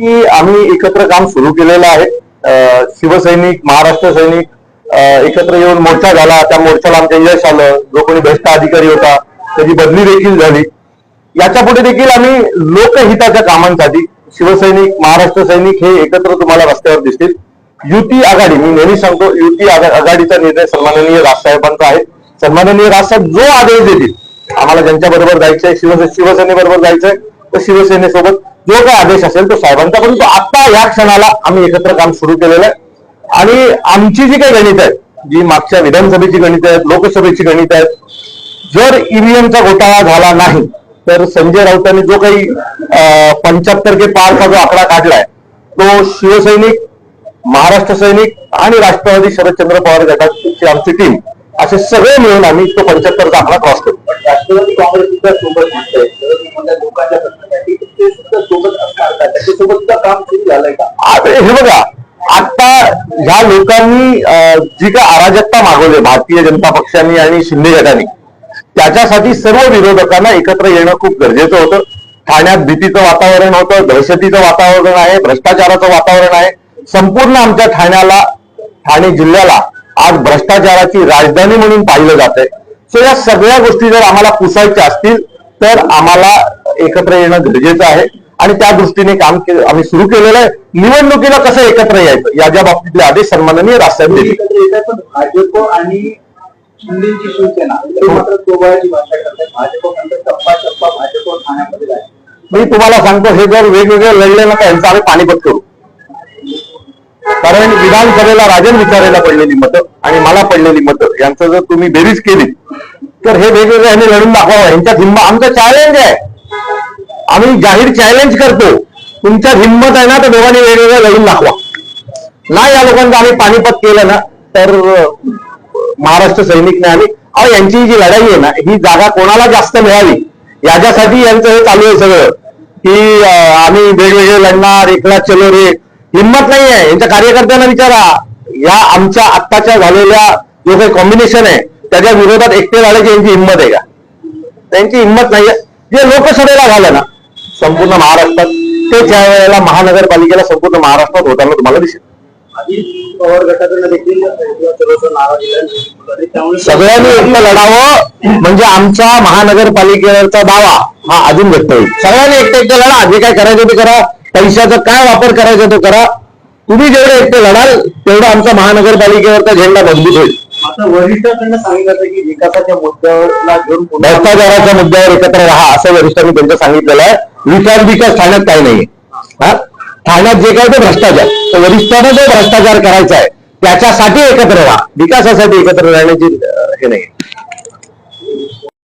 की आम्ही एकत्र काम सुरू केलेलं आहे. शिवसैनिक महाराष्ट्र सैनिक एकत्र येऊन मोर्चा झाला. त्या मोर्चाला आमचं यश आलं. जो कोणी भ्रष्ट अधिकारी होता त्याची बदली देखील झाली. याच्यापुढे देखील आम्ही लोकहिताच्या कामांसाठी शिवसैनिक महाराष्ट्र सैनिक हे एकत्र तुम्हाला रस्त्यावर दिसतील. युती आघाडी मी नेहमी सांगतो युती आघाडीचा निर्णय सन्माननीय राजसाहेबांचा आहे. सन्माननीय राजसाहेब जो आदेश देतील आम्हाला ज्यांच्या बरोबर जायचंय शिवसेने शिवसेनेबरोबर जायचंय तर शिवसेनेसोबत जो काय आदेश असेल तो साहेबांचा परंतु आता या क्षणाला आम्ही एकत्र काम सुरू केलेलं आहे. आणि आमची जी काही गणित आहेत जी मागच्या विधानसभेची गणित आहेत लोकसभेची गणित आहेत जर ईव्हीएमचा घोटाळा झाला नाही तर संजय राऊतांनी जो काही पंच्याहत्तर के पारचा जो आकडा काढलाय तो शिवसैनिक महाराष्ट्र सैनिक आणि राष्ट्रवादी शरदचंद्र पवार गटाची आमची टीम असे सगळे मिळून आम्ही तो पंच्याहत्तरचा आकडा क्रॉस करू राष्ट्रवादी काँग्रेस सुद्धा सोबत ते सुद्धा सोबत असणार का? त्याच्यासोबत सुद्धा काम सुरू झालंय का? आता हे बघा आता ह्या लोकांनी अं, जी काय अराजकता मागवली भारतीय जनता पक्षाने आणि शिंदे गटाने त्याच्यासाठी सर्व विरोधकांना एकत्र येणं खूप गरजेचं होतं. ठाण्यात भीतीचं वातावरण होतं दहशतीचं वातावरण आहे भ्रष्टाचाराचं वातावरण आहे. संपूर्ण आमच्या ठाण्याला ठाणे जिल्ह्याला आज भ्रष्टाचाराची राजधानी म्हणून पाहिलं जात आहे सो या सगळ्या गोष्टी जर आम्हाला पुसायच्या असतील तर आम्हाला एकत्र येणं गरजेचं आहे. आणि त्या दृष्टीने काम आम्ही सुरू केलेलं आहे. निवडणुकीला कसं एकत्र यायचं? याच्या बाबतीतले आदेश सन्माननीय राजसाहेब पण भाजप आणि शिंदेची शिवसेना मी तुम्हाला सांगतो हे जर वेगवेगळे लढले ना यांचं आम्ही पाणीपत करू. कारण विधानसभेला राजन विचारायला पडलेली मतं आणि मला पडलेली मतं यांचं जर तुम्ही बेरीज केली तर हे वेगवेगळे ह्यांनी लढून दाखवावं. यांच्यात हिंमत आमचं चॅलेंज आहे. आम्ही जाहीर चॅलेंज करतो. तुमच्यात हिंमत आहे ना तर दोघांनी वेगवेगळ्या लढून दाखवा. नाही या लोकांचं आम्ही पाणीपत केलं ना तर महाराष्ट्र सैनिकने आणि अहो यांची जी लढाई आहे ना ही जागा कोणाला जास्त मिळावी? याच्यासाठी यांचं हे चालू आहे सगळं. की आम्ही वेगवेगळे लढणार एकला चलो रे. हिंमत नाही आहे. यांच्या कार्यकर्त्यांना विचारा. या आमच्या आत्ताच्या झालेल्या जो काही कॉम्बिनेशन आहे त्याच्या विरोधात एकटे लढायची यांची हिंमत आहे का? त्यांची हिंमत नाहीये जे लोकसभेला झालं ना संपूर्ण महाराष्ट्रात. ते त्यावेळेला महानगरपालिकेला संपूर्ण महाराष्ट्रात होताना तुम्हाला दिसेल. सगळ्यांनी एकटं लढावं म्हणजे आमच्या महानगरपालिकेवरचा दावा हा अजून व्यक्त होईल. सगळ्यांनी एकटं एकटं लढा जे काय करायचं ते करा. पैशाचा काय वापर करायचा तो करा. तुम्ही जेवढे एकटे लढाल तेवढं आमचा महानगरपालिकेवरचा झेंडा मजबूत होईल. आता वरिष्ठांकडनं सांगितलं की विकासाच्या पुन्हा भ्रष्टाचाराच्या मुद्द्यावर एकत्र राहा असं वरिष्ठांनी त्यांचं सांगितलेलं आहे. विकास विकास ठाण्यात काही नाहीये. हा? ठाण्यात जे काय ते भ्रष्टाचार. तर वरिष्ठांना जो भ्रष्टाचार करायचा आहे त्याच्यासाठी एकत्र राहा विकासासाठी एकत्र राहण्याची हे नाही